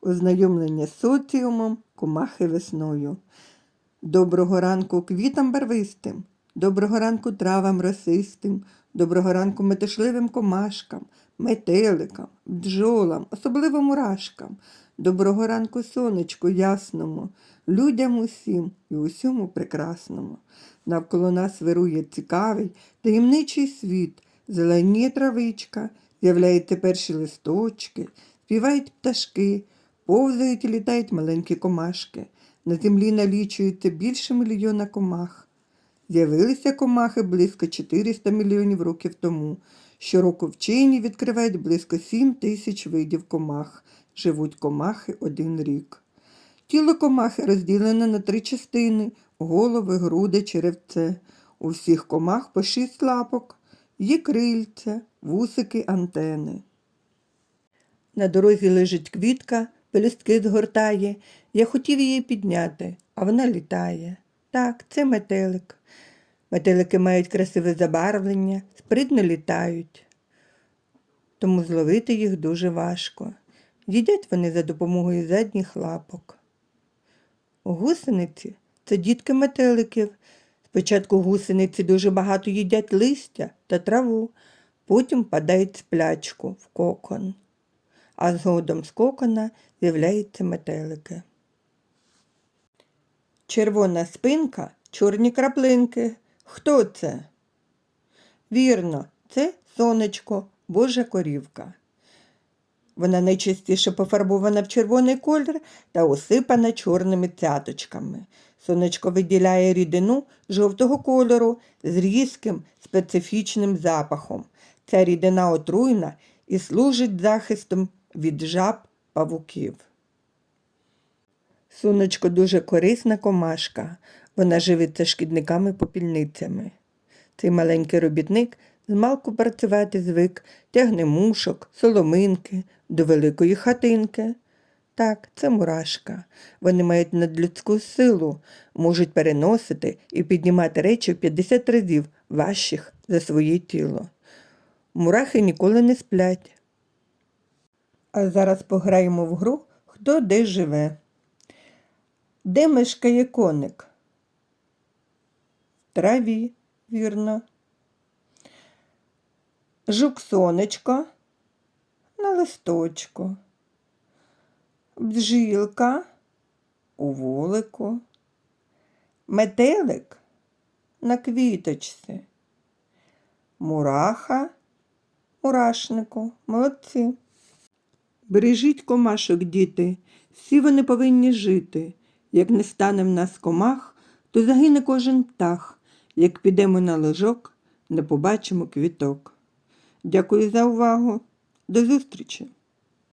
ознайомлення з соціумом, комахи весною. Доброго ранку квітам барвистим, доброго ранку травам росистим, доброго ранку метушливим комашкам, метеликам, бджолам, особливо мурашкам. Доброго ранку сонечку ясному, людям усім і усьому прекрасному. Навколо нас вирує цікавий, таємничий світ, зеленіє травичка, з'являються перші листочки, співають пташки, повзають і літають маленькі комашки. На землі налічується більше мільйона комах. З'явилися комахи близько 400 мільйонів років тому. Щороку вчені відкривають близько 7 тисяч видів комах. Живуть комахи один рік. Тіло комахи розділене на три частини голови, груди, черевце. У всіх комах по шість лапок, є крильця, вусики, антени. На дорозі лежить квітка, пелюстки згортає. Я хотів її підняти, а вона літає. Так, це метелик. Метелики мають красиве забарвлення, спритно літають. Тому зловити їх дуже важко. Їдять вони за допомогою задніх лапок. Гусениці це дітки метеликів. Спочатку гусениці дуже багато їдять листя та траву, потім падають сплячку в кокон, а згодом з кокона з'являються метелики. Червона спинка, чорні краплинки. Хто це? Вірно, це сонечко, Божа корівка. Вона найчастіше пофарбована в червоний колір та осипана чорними цяточками. Сонечко виділяє рідину жовтого кольору з різким специфічним запахом. Ця рідина отруйна і служить захистом від жаб павуків. Сонечко дуже корисна комашка. Вона живиться шкідниками-попільницями. Цей маленький робітник змалку працювати звик, тягне мушок, соломинки до великої хатинки. Так, це мурашка. Вони мають надлюдську силу, можуть переносити і піднімати речі в 50 разів важчих за своє тіло. Мурахи ніколи не сплять. А зараз пограємо в гру Хто де живе. Де мешкає коник? В траві, вірно. Жук сонечко на листочку. Бджілка у вулику. Метелик на квіточці. Мураха мурашнику. Молодці. Бережіть комашок, діти, всі вони повинні жити. Як не стане в нас комах, то загине кожен птах. Як підемо на ложок, не побачимо квіток. Дякую за увагу. До зустрічі!